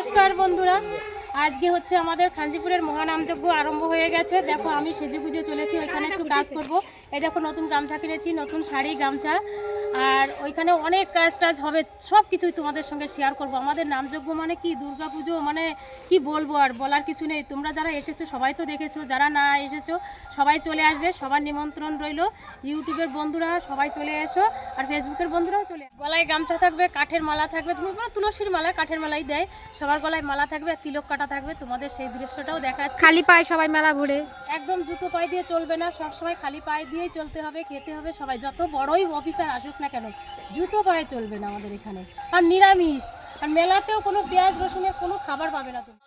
নমস্কার বন্ধুরা। আজকে হচ্ছে আমাদের খাঞ্জিপুরের মহানামযজ্ঞ আরম্ভ হয়ে গেছে। দেখো, আমি সেজে গুজে চলেছি, ওইখানে একটু কাজ করব। এই দেখো, নতুন গামছা কিনেছি, নতুন শাড়ি, গামছা। আর ওইখানে অনেক কাজ টাজ হবে সব কিছুই তোমাদের সঙ্গে শেয়ার করব। আমাদের নামযজ্ঞ মানে কি দুর্গা পুজো মানে কি বলব আর বলার কিছু নেই। তোমরা যারা এসেছ সবাই তো দেখেছ যারা না এসেছ সবাই চলে আসবে। সবার নিমন্ত্রণ রইল। ইউটিউবের বন্ধুরা সবাই চলে এসো। আর ফেসবুকের বন্ধুরাও চলে। গলায় গামছা থাকবে কাঠের মালা থাকবে তুমি তুলসীর মালা কাঠের মালাই দেয়। সবার গলায় মালা থাকবে আর তিলক কাটা থাকবে তোমাদের সেই দৃশ্যটাও দেখাচ্ছি। খালি পায়ে সবাই মেলা ঘুরে। একদম জুতো পায়ে দিয়ে চলবে না সবসময় খালি পায়ে দিয়েই চলতে হবে খেতে হবে সবাই। যত বড়ই অফিসার আসুক না কেন? জুতো পায়ে চলবে না আমাদের এখানে। আর নিরামিষ। আর মেলাতেও কোনো পেঁয়াজ, রসুনের কোনো খাবার পাবে না তুমি।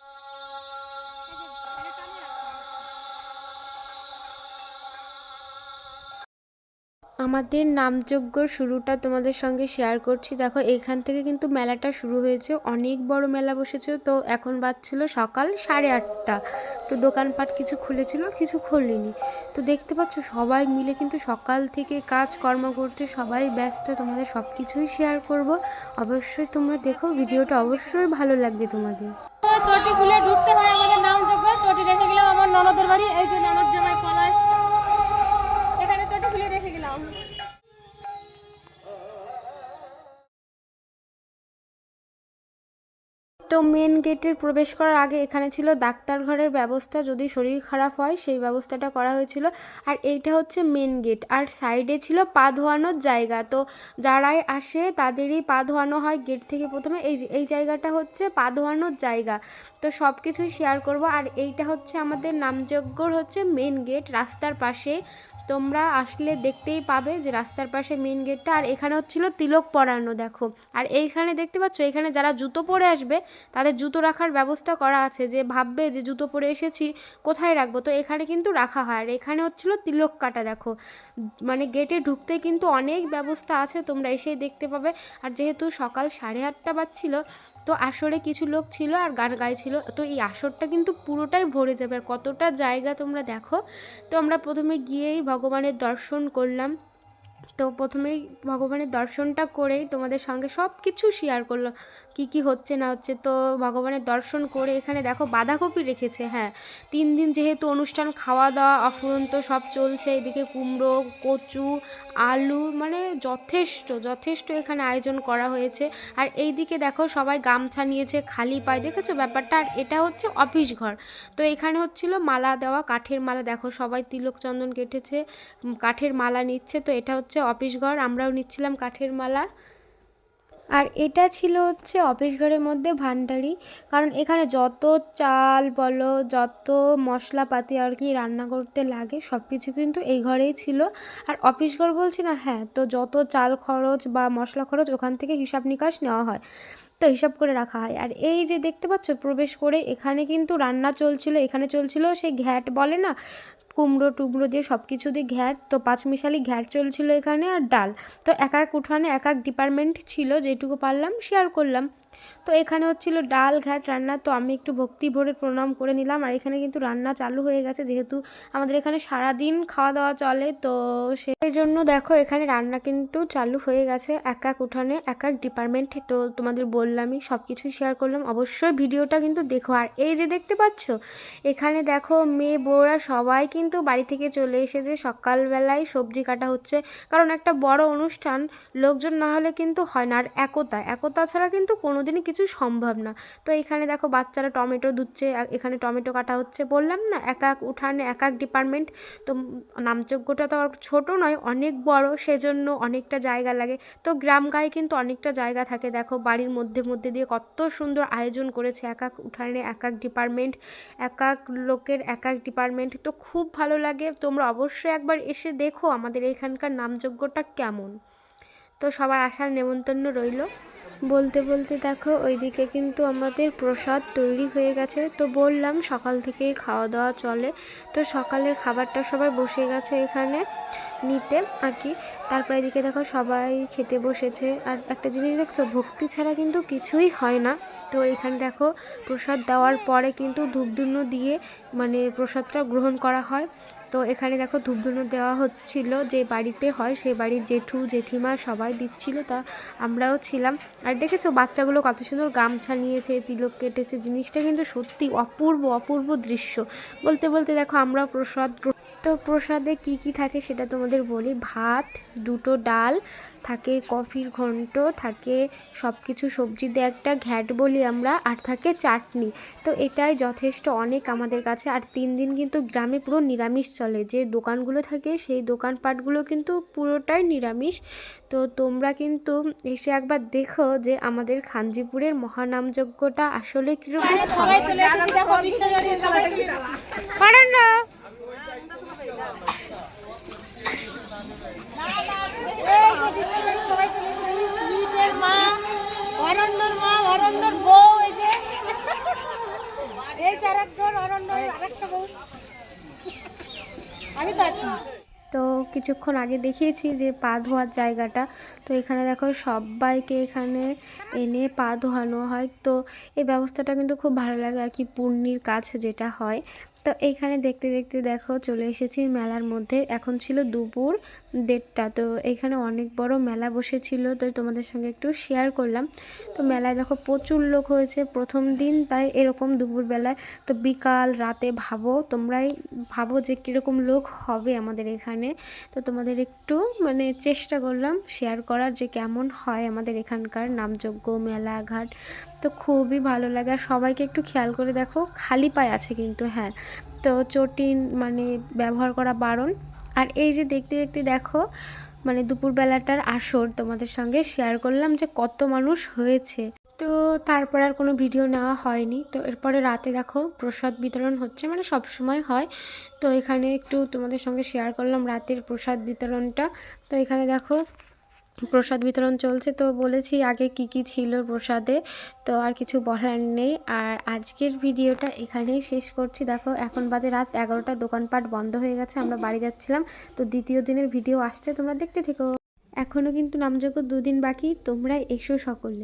আমাদের নামযজ্ঞ শুরুটা তোমাদের সঙ্গে শেয়ার করছি। দেখো, এখান থেকে কিন্তু মেলাটা শুরু হয়েছে। অনেক বড় মেলা বসেছে। তো এখন বাজছিল সকাল সাড়ে আটটা। তো দোকানপাট কিছু খুলেছিল, কিছু খুললেনি তো দেখতে পাচ্ছ, সবাই মিলে কিন্তু সকাল থেকে কাজকর্ম করতে সবাই ব্যস্ত, তোমাদের সব কিছুই শেয়ার করব। অবশ্যই তোমরা দেখো, ভিডিওটা অবশ্যই ভালো লাগবে তোমাদের। চটি খুলে ঢুকতে হয় আমাদের নাম যোগ্য চটি রেখে গেলাম আমার ননদের বাড়ি। এই যে ননদ জামাই পলাশ তো মেন গেটের প্রবেশ করার আগে এখানে ছিল ডাক্তার ঘরের ব্যবস্থা। যদি শরীর খারাপ হয়, সেই ব্যবস্থাটা করা হয়েছিল। আর এইটা হচ্ছে মেন গেট আর সাইডে ছিল পা ধোয়ানোর জায়গা। তো যারাই আসে, তাদেরই পা ধোয়ানো হয় গেট থেকে প্রথমে। এই এই জায়গাটা হচ্ছে পা ধোয়ানোর জায়গা। তো সব কিছুই শেয়ার করব। আর এইটা হচ্ছে আমাদের নামযজ্ঞর হচ্ছে মেন গেট রাস্তার পাশে। তোমরা আসলে দেখতেই পাবে যে রাস্তার পাশে মেন গেটটা আর এখানে হচ্ছিল তিলক পরানো, দেখো। আর এইখানে দেখতে পাচ্ছ, এখানে যারা জুতো পরে আসবে, তাদের জুতো রাখার ব্যবস্থা করা আছে, যে ভাববে যে জুতো পরে এসেছি, কোথায় রাখব? তো এখানে কিন্তু রাখা হয়। আর এখানে হচ্ছিল তিলক কাটা, দেখো। মানে গেটে ঢুকতে কিন্তু অনেক ব্যবস্থা আছে, তোমরা এসেই দেখতে পাবে। আর যেহেতু সকাল সাড়ে আটটা বাজছিল তো আসরে কিছু লোক ছিল আর গান গাইছিল। তো এই আসরটা কিন্তু পুরোটাই ভরে যাবে আর কতটা জায়গা তোমরা দেখো। তো আমরা প্রথমে গিয়েই ভগবানের দর্শন করলাম। তো প্রথমেই ভগবানের দর্শনটা করেই তোমাদের সঙ্গে সব কিছু শেয়ার করল কি কি হচ্ছে না হচ্ছে তো ভগবানের দর্শন করে এখানে দেখো বাঁধাকপি রেখেছে হ্যাঁ। তিন দিন যেহেতু অনুষ্ঠান খাওয়া দাওয়া অফুরন্ত সব চলছে, এদিকে কুমড়ো, কচু, আলু মানে যথেষ্ট যথেষ্ট এখানে আয়োজন করা হয়েছে। আর এই দিকে দেখো সবাই গামছা নিয়েছে খালি পায়, দেখেছ ব্যাপারটা? আর এটা হচ্ছে অফিস ঘর। তো এখানে হচ্ছিল মালা দেওয়া, কাঠের মালা, দেখো সবাই তিলক চন্দন কেটেছে, কাঠের মালা নিচ্ছে, তো এটা হচ্ছে অফিস ঘর, আমরাও নিচ্ছিলাম কাঠের মালা। আর এটা ছিল হচ্ছে অফিস ঘরের মধ্যে ভান্ডারি। কারণ এখানে যত চাল বলো, যত মশলাপাতি আর কি রান্না করতে লাগে সব কিছু কিন্তু এই ঘরেই ছিল। আর অফিস ঘর বলছি না হ্যাঁ তো যত চাল খরচ বা মশলা খরচ ওখান থেকে হিসাব নিকাশ নেওয়া হয়। তো হিসাব করে রাখা হয়। আর এই যে দেখতে পাচ্ছ, প্রবেশ করে এখানে কিন্তু রান্না চলছিল, এখানে চলছিল সেই ঘ্যাট বলে না? কুমড়ো টুমড়ো দিয়ে সব কিছু দিয়ে ঘ্যাট, তো পাঁচমিশালি ঘ্যাট চলছিল এখানে আর ডাল। তো এক এক উঠানে এক এক ডিপার্টমেন্ট ছিল, যেটুকু পারলাম শেয়ার করলাম। তো এখানে হচ্ছিল ডাল, ঘ্যাট রান্না, তো আমি একটু ভক্তি ভরে প্রণাম করে নিলাম। আর এখানে কিন্তু রান্না চালু হয়ে গেছে, যেহেতু আমাদের এখানে সারাদিন খাওয়া দাওয়া চলে, তো সেই জন্য দেখো এখানে রান্না কিন্তু চালু হয়ে গেছে এক এক উঠানে, এক এক ডিপার্টমেন্ট তো তোমাদের বললামই সব কিছুই শেয়ার করলাম। অবশ্যই ভিডিওটা কিন্তু দেখো। আর এই যে দেখতে পাচ্ছ, এখানে দেখো মেয়ে, বউরা সবাই কিন্তু বাড়ি থেকে চলে এসেছে সকালবেলায় সবজি কাটা হচ্ছে, কারণ একটা বড় অনুষ্ঠান লোকজন না হলে কিন্তু হয় না। আর একতা একতা ছাড়া কিন্তু কোনোদিনই কিছু সম্ভব না। তো এখানে দেখো বাচ্চারা টমেটো ধুচ্ছে এখানে টমেটো কাটা হচ্ছে। বললাম না, এক এক উঠানে, এক এক ডিপার্টমেন্ট তো নামযজ্ঞটা তো ছোট নয়, অনেক বড়, সেজন্য অনেকটা জায়গা লাগে। তো গ্রাম গায়ে কিন্তু অনেকটা জায়গা থাকে। দেখো বাড়ির মধ্যে মধ্যে দিয়ে কত সুন্দর আয়োজন করেছে, এক এক উঠানে, এক এক ডিপার্টমেন্ট এক এক লোকের, এক এক ডিপার্টমেন্ট তো খুব ভালো লাগে। তোমরা অবশ্যই একবার এসে দেখো আমাদের এখানকার নামযজ্ঞটা কেমন। তো সবার আসার নেমন্তন্ন রইল। বলতে বলতে দেখো, ওইদিকে কিন্তু আমাদের প্রসাদ তৈরি হয়ে গেছে। তো বললাম, সকাল থেকেই খাওয়া দাওয়া চলে। তো সকালের খাবারটা সবাই বসে গেছে এখানে নিতে আর কি। তারপরে এদিকে দেখো সবাই খেতে বসেছে। আর একটা জিনিস দেখছ, ভক্তি ছাড়া কিন্তু কিছুই হয় না। তো এখানে দেখো প্রসাদ দেওয়ার পরে কিন্তু ধূপধুনো দিয়ে মানে প্রসাদটা গ্রহণ করা হয়। তো এখানে দেখো ধূপধুনো দেওয়া হচ্ছিল যে বাড়িতে হয় সেই বাড়ির জেঠু, জেঠিমা সবাই দিচ্ছিল, তা আমরাও ছিলাম। আর দেখেছ বাচ্চাগুলো কত সুন্দর গামছা নিয়েছে, তিলক কেটেছে, জিনিসটা কিন্তু সত্যি অপূর্ব অপূর্ব দৃশ্য। বলতে বলতে দেখো আমরা প্রসাদ তো প্রসাদে কি কি থাকে সেটা তোমাদের বলি। ভাত দুটো ডাল থাকে কফির ঘন্ট থাকে সব কিছু সবজি দিয়ে একটা ঘ্যাট বলি আমরা আর থাকে চাটনি। তো এটাই যথেষ্ট অনেক আমাদের কাছে। আর তিন দিন কিন্তু গ্রামে পুরো নিরামিষ চলে। যে দোকানগুলো থাকে সেই দোকানপাটগুলো কিন্তু পুরোটাই নিরামিষ। তো তোমরা কিন্তু এসে একবার দেখো যে আমাদের খাঞ্জিপুরের মহানামযজ্ঞটা আসলে কীরকম সবাই চলে এসেছি দেখো বিশ্বজনী সবাই চলে এসেছি। পারেন না এই যে বিশ্বজনী সবাই চলে এসেছি। সুইটের মা অরণ্যর মা অরণ্যর বউ এই যে এই চার একজন অরণ্যর আরেকটা বউ আমি তো আছি। তো কিছুক্ষণ আগে দেখিয়েছি যে পা ধোয়ার জায়গাটা। তো এখানে দেখো সবাইকে এখানে এনে পা ধোয়ানো হয়। তো এই ব্যবস্থাটা কিন্তু খুব ভালো লাগে আর কি, পূর্ণির কাজ যেটা হয়। তো এইখানে দেখতে দেখতে দেখো চলে এসেছি মেলার মধ্যে। এখন ছিল দুপুর দেড়টা, তো এখানে অনেক বড় মেলা বসেছিল, তো তোমাদের সঙ্গে একটু শেয়ার করলাম। তো মেলায় দেখো প্রচুর লোক হয়েছে, প্রথম দিন তাই এরকম দুপুরবেলায়। তো বিকাল, রাতে ভাবো, তোমরাই ভাবো যে কীরকম লোক হবে আমাদের এখানে। তো তোমাদের একটু মানে চেষ্টা করলাম শেয়ার করার যে কেমন হয় আমাদের এখানকার নামযোগ্য মেলাঘাট। তো খুবই ভালো লাগে। আর সবাইকে একটু খেয়াল করে দেখো, খালি পায়ে আছে কিন্তু হ্যাঁ। তো চটি মানে ব্যবহার করা বারণ। আর এই যে দেখতে দেখতে দেখো মানে দুপুরবেলাটার আসর তোমাদের সঙ্গে শেয়ার করলাম যে কত মানুষ হয়েছে। তো তারপর আর কোনো ভিডিও নেওয়া হয়নি। তো এরপরে রাতে দেখো প্রসাদ বিতরণ হচ্ছে মানে সব সময় হয়। তো এখানে একটু তোমাদের সঙ্গে শেয়ার করলাম রাতের প্রসাদ বিতরণটা। তো এখানে দেখো প্রসাদ বিতরণ চলছে। তো বলেছি আগে কি কি ছিল প্রসাদে, তো আর কিছু বলার নেই। আর আজকের ভিডিওটা এখানেই শেষ করছি। দেখো, এখন বাজে রাত এগারোটা, দোকানপাট বন্ধ হয়ে গেছে, আমরা বাড়ি যাচ্ছিলাম। তো দ্বিতীয় দিনের ভিডিও আসছে, তোমরা দেখতে থেকো। এখনও কিন্তু নামযোগ্য দুদিন বাকি তোমরা এসো সকলে।